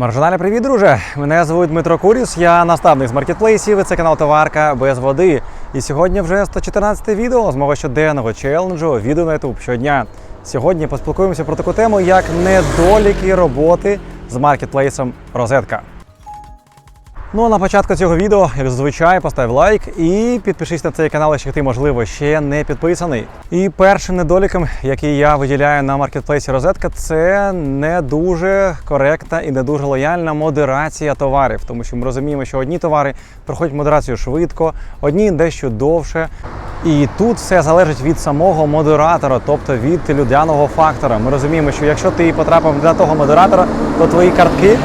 Маржинальний привіт, друже! Мене звуть Дмитро Куріс, я наставник з маркетплейсів. Це канал Товарка без води. І сьогодні вже 114 відео з мого щоденного челенджу відео на YouTube щодня. Сьогодні поспілкуємося про таку тему, як недоліки роботи з маркетплейсом Розетка. Ну а на початку цього відео, як зазвичай, постав лайк і підпишись на цей канал, якщо ти, можливо, ще не підписаний. І першим недоліком, який я виділяю на маркетплейсі Розетка, це не дуже коректна і не дуже лояльна модерація товарів, тому що ми розуміємо, що одні товари проходять модерацію швидко, одні дещо довше. І тут все залежить від самого модератора, тобто від людяного фактора. Ми розуміємо, що якщо ти потрапив на того модератора, то твої картки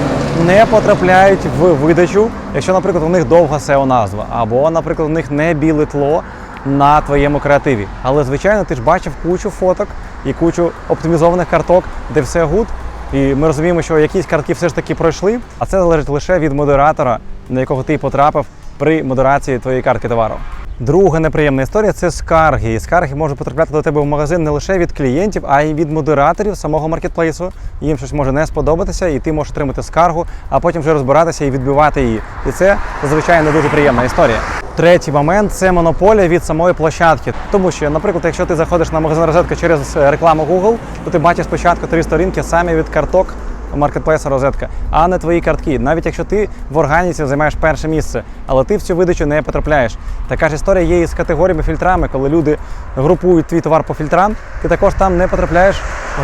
не потрапляють в видачу, якщо, наприклад, у них довга SEO назва, або, наприклад, у них не біле тло на твоєму креативі. Але звичайно, ти ж бачив кучу фоток і кучу оптимізованих карток, де все гуд. І ми розуміємо, що якісь картки все ж таки пройшли, а це залежить лише від модератора, на якого ти потрапив при модерації твоєї картки товару. Друга неприємна історія це скарги. І скарги можуть потрапляти до тебе в магазин не лише від клієнтів, а й від модераторів самого маркетплейсу. Їм щось може не сподобатися, і ти можеш отримати скаргу, а потім вже розбиратися і відбивати її. І це зазвичай не дуже приємна історія. Третій момент це монополія від самої площадки. Тому що, наприклад, якщо ти заходиш на магазин розетка через е, рекламу Google, то ти бачиш спочатку три сторінки саме від карток маркетплейса розетка, а не твої картки. Навіть якщо ти в органіці займаєш перше місце, але ти в цю видачу не потрапляєш. Така ж історія є і з категоріями фільтрами, коли люди групують твій товар по фільтрам, ти також там не потрапляєш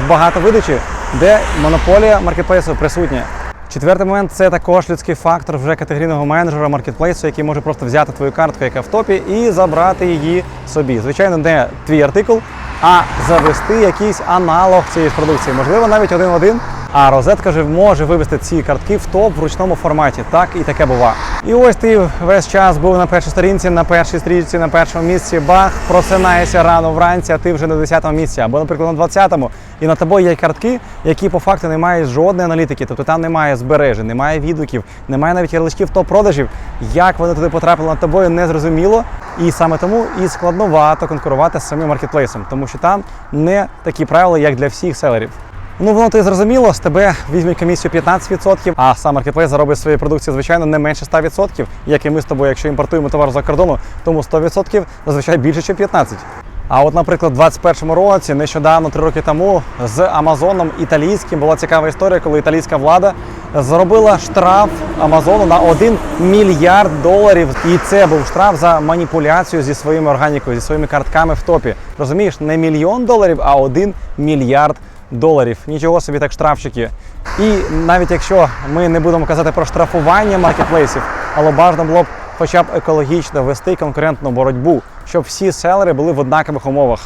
в багато видачі, де монополія маркетплейсу присутня. Четвертий момент це також людський фактор вже категорійного менеджера маркетплейсу, який може просто взяти твою картку, яка в топі, і забрати її собі. Звичайно, не твій артикул, а завести якийсь аналог цієї продукції, можливо, навіть один в один. А розетка же може вивести ці картки в топ в ручному форматі. Так і таке бува. І ось ти весь час був на першій сторінці, на першій стрічці, на першому місці. Бах, просинаєшся рано вранці, а ти вже на 10-му місці, або, наприклад, на 20-му. І на тобою є картки, які по факту не мають жодної аналітики. Тобто там немає збережень, немає відгуків, немає навіть ярличків топ-продажів. Як вони туди потрапили над тобою, не зрозуміло. І саме тому і складновато конкурувати з самим маркетплейсом, тому що там не такі правила, як для всіх селерів. Ну, воно ти зрозуміло, з тебе візьмуть комісію 15%, а сам маркетплейс заробить своєї продукції, звичайно, не менше 100%, як і ми з тобою, якщо імпортуємо товар за кордону, тому 100% зазвичай більше, ніж 15%. А от, наприклад, у 2021 році, нещодавно, три роки тому, з Амазоном італійським була цікава історія, коли італійська влада зробила штраф Амазону на 1 мільярд доларів. І це був штраф за маніпуляцію зі своїми органікою, зі своїми картками в топі. Розумієш, не мільйон доларів, а 1 мільярд доларів. Нічого собі так штрафчики. І навіть якщо ми не будемо казати про штрафування маркетплейсів, але бажано було б хоча б екологічно вести конкурентну боротьбу, щоб всі селери були в однакових умовах.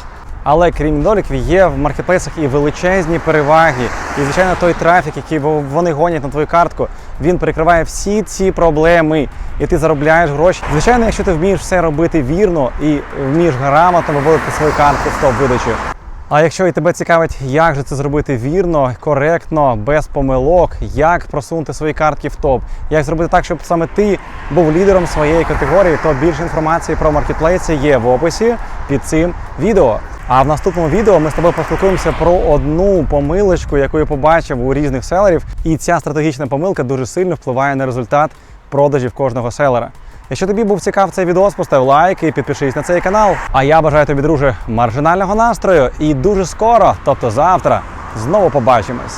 Але крім недоліків, є в маркетплейсах і величезні переваги. І, звичайно, той трафік, який вони гонять на твою картку, він перекриває всі ці проблеми, і ти заробляєш гроші. Звичайно, якщо ти вмієш все робити вірно і вмієш грамотно виводити свою картку з топ-видачі. А якщо і тебе цікавить, як же це зробити вірно, коректно, без помилок, як просунути свої картки в топ, як зробити так, щоб саме ти був лідером своєї категорії, то більше інформації про маркетплейси є в описі під цим відео. А в наступному відео ми з тобою поспілкуємося про одну помилочку, яку я побачив у різних селерів. І ця стратегічна помилка дуже сильно впливає на результат продажів кожного селера. Якщо тобі був цікав цей відео, постав лайк і підпишись на цей канал. А я бажаю тобі, друже, маржинального настрою і дуже скоро, тобто завтра, знову побачимось.